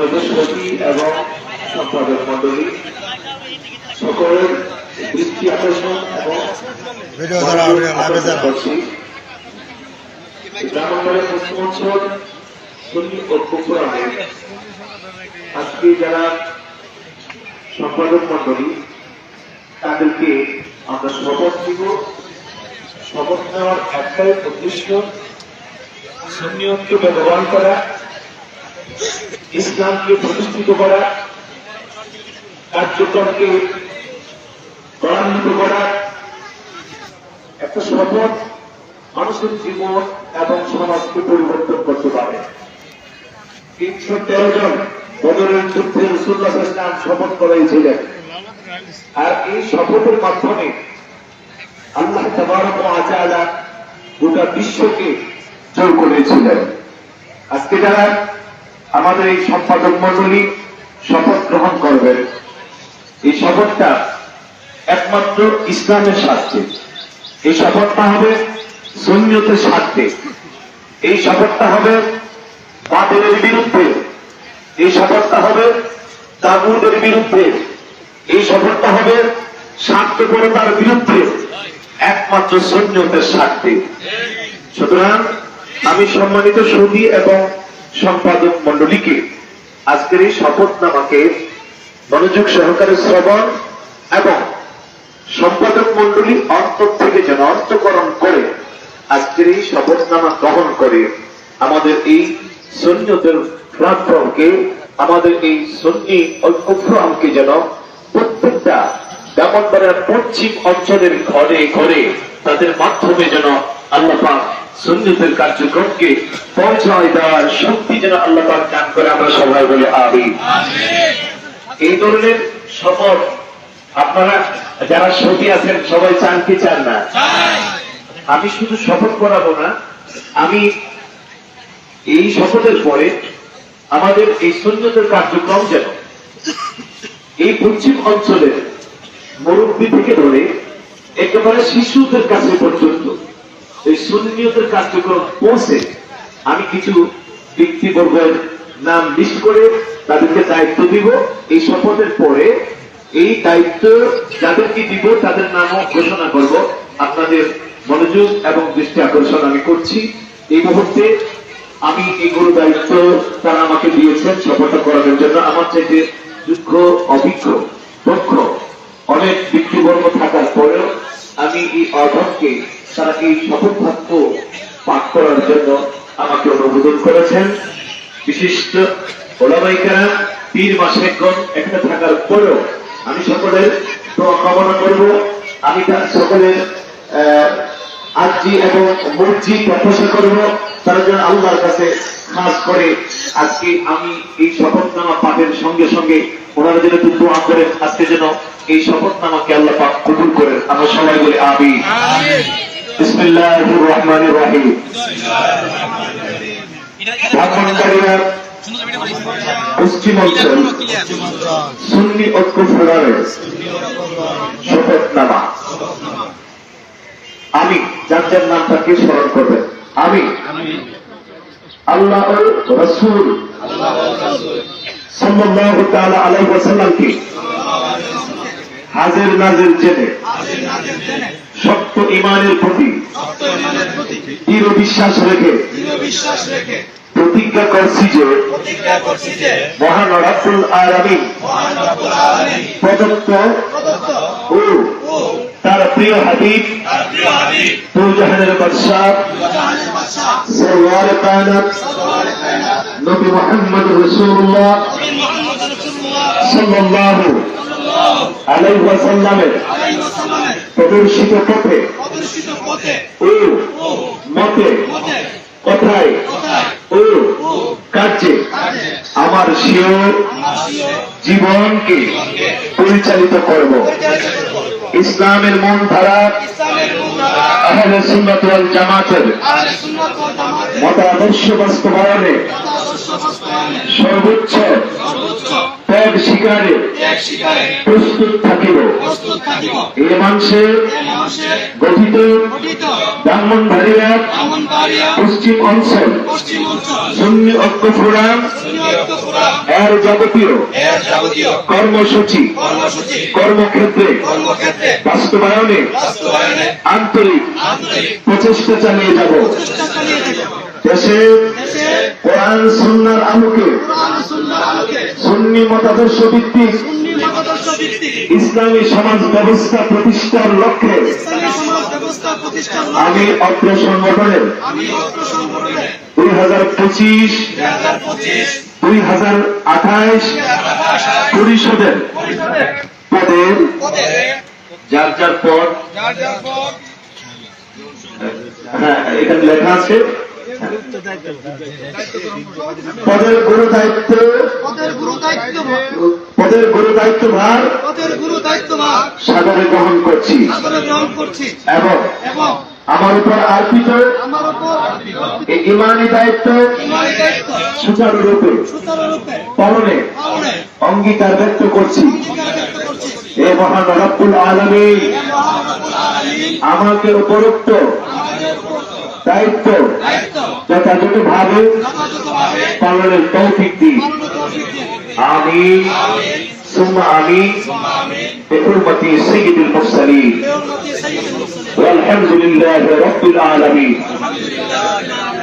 পরিবেশ এবং সম্পাদক মন্ডলী সকলের দৃষ্টি আকর্ষণ এবং গ্রামাঞ্চলের পশ্চিমাঞ্চল সুন্নি ঐক্য ফোরামে আজকে যারা সম্পাদক মন্ডলী তাদেরকে আমরা শপথ দিব। শপথ নেওয়ার একটাই উদ্দেশ্য সুন্নিয়তকে ব্যবহার করা। ইসলামকে প্রতিষ্ঠিত করা, কার্যক্রমকে ত্বরান্বিত করা একটা শপথ মানুষের জীবন এবং সমাজকে পরিবর্তন করতে পারে। তিনশো তেরো জন বদরের যুদ্ধে রসুল্লাহ ইসলাম শপথ করাইছিলেন। আর এই শপথের মাধ্যমে আল্লাহ তাবারক ওয়া গোটা বিশ্বকে জয় করেছিলেন। আজকে যারা আমাদের এই সম্পাদক মন্ডলী শপথ গ্রহণ করবেন। এই শপথটা একমাত্র ইসলামের স্বার্থে। এই শপথটা হবে সৈন্যতের স্বার্থে। এই শপথটা হবে বাতিলের বিরুদ্ধে। এই শপথটা হবে তাগুদের বিরুদ্ধে। এই শপথটা হবে স্বার্থপরতার বিরুদ্ধে। একমাত্র সৈন্যতের স্বার্থে। সুতরাং আমি সম্মানিত সুদী এবং সম্পাদক মন্ডলীকে আজকের এই শপথনামাকে মনোযোগ সহকারে শ্রবণ এবং সম্পাদক মন্ডলী অন্তর থেকে যেন অর্থকরণ করে আজকের এই শপথনামা গ্রহণ করে আমাদের এই সৈন্যদের প্ল্যাটফর্মকে, আমাদের এই সন্নি ঐক্যফ্রমকে যেন প্রত্যেকটা ব্যাপারবাড়ার পশ্চিম অঞ্চলের ঘরে ঘরে তাদের মাধ্যমে যেন আল্লাহ সন্ন্যতের কার্যক্রমকে পৌঁছায় দেওয়ার শক্তি যেন আল্লাহ পাক দান করে আমরা সবাই বলে আবি এই ধরনের শপথ আপনারা যারা সতী আছেন সবাই চান কি চান না? আমি শুধু শপথ করাবো না আমি এই শপথের পরে আমাদের এই সৈন্যদের কার্যক্রম যেন এই পশ্চিম অঞ্চলের মুরব্বী থেকে ধরে একেবারে শিশুদের কাছে পর্যন্ত এই সুন্নিয়তের কার্যক্রম পৌঁছে আমি কিছু ব্যক্তিবর্গের নাম লিস্ট করে তাদেরকে দায়িত্ব দিব। এই শপথের পরে এই দায়িত্ব যাদেরকে দিব, তাদের নামও ঘোষণা করব। আপনাদের মনোযোগ এবং দৃষ্টি আকর্ষণ আমি করছি। এই মুহূর্তে আমি এগুলো দায়িত্ব তারা আমাকে দিয়েছেন শপথ করানোর জন্য। আমার চাইতে যোগ্য অভিজ্ঞ, দক্ষ অনেক ব্যক্তিবর্গ থাকার পরেও আমি এই অর্ধনকে তারা এই শপথ বাক্য পাঠ করার জন্য আমাকে অনুমোদন করেছেন। বিশিষ্ট ওলামাইকারা পীর মাসেকগণ এখানে থাকার পরেও আমি সকলের কামনা করব। আমি তার সকলের আর্জি এবং মর্জি প্রত্যাশা করব। তারা যেন আল্লাহর কাছে খাস করে। আজকে আমি এই শপথনামা পাঠের সঙ্গে সঙ্গে ওনারা যেন দোয়া করেন, আজকে যেন এই শপথনামাকে আল্লাহ পাক কবুল করেন। আমরা সবাই বলি আবি বিসমিল্লাহির রহমানির রহিম পশ্চিম অঞ্চল, সুন্নি শপথনামা আমি, যার যার নামটাকে স্মরণ করবেন। আমি আল্লাহ রসুল সাল্লাল্লাহু তাআলা আলাইহি ওয়াসাল্লামকে হাজির নাজির জেনে। সত্য ইমানের প্রতি দৃঢ় বিশ্বাস রেখে বিশ্বাস রেখে প্রতিজ্ঞা করছি যে মহান আলামিন মহান প্রদত্ত ও তার প্রিয় হাবিব দুজাহানের বাদশাহ সরওয়ার কায়নাত নবী মুহাম্মদ মুহাম্মদ সাল্লাল্লাহু সাল্লাল্লাহু ওয়াসাল্লামের প্রদর্শিত পথে, ও মতে, কথায়, ও কার্যে, আমার সিও জীবনকে পরিচালিত করব। ইসলামের মন ধারা আহলে সুন্নাত ওয়াল জামাতের মতাদর্শ বাস্তবায়নে সর্বোচ্চ ত্যাগ ত্যাগ স্বীকারে প্রস্তুত থাকিব। এ মানুষের গঠিত ব্রাহ্মণবাড়িয়া পশ্চিম অঞ্চল। সুন্নি ঐক্য ফোরাম। এর যাবতীয় কর্মসূচি। কর্মক্ষেত্রে বাস্তবায়নে আন্তরিক প্রচেষ্টা চালিয়ে যাব। দেশে কোরআন, সুন্নার আলোকে, সুন্নি মতাদর্শ ভিত্তিক ইসলামী সমাজ ব্যবস্থা প্রতিষ্ঠার লক্ষ্যে আমি অত্র সংগঠনের সংগঠনে দুই হাজার পঁচিশ, দুই হাজার আঠাইশ পরিষদের পদের যার যার পদ যার যার পদ হ্যাঁ এখানে লেখা আছে পদের গুরু দায়িত্ব। পদের গুরু দায়িত্ব পদের গুরু দায়িত্ব ভার। পদের গুরু দায়িত্ব ভার। সাদরে গ্রহণ করছি। সাদরে গ্রহণ করছি। এবং এবং আমার উপর অর্পিত আমার উপর এই ইমানি দায়িত্ব ইমানি দায়িত্ব সুচারুরূপে পালনে পালনে অঙ্গীকার ব্যক্ত করছি। এ মহান রব্বুল আলমী আলামিন। আমাকে উপরোক্ত দায়িত্ব দায়িত্ব যথাযথভাবে যথাযথভাবে পালনের তৌফিক দিন পালন তৌফিক দিন আমি সুম্মা আমি بحرمة سيد المرسلين بحرمة سيد المرسلين والحمد لله رب العالمين الحمد لله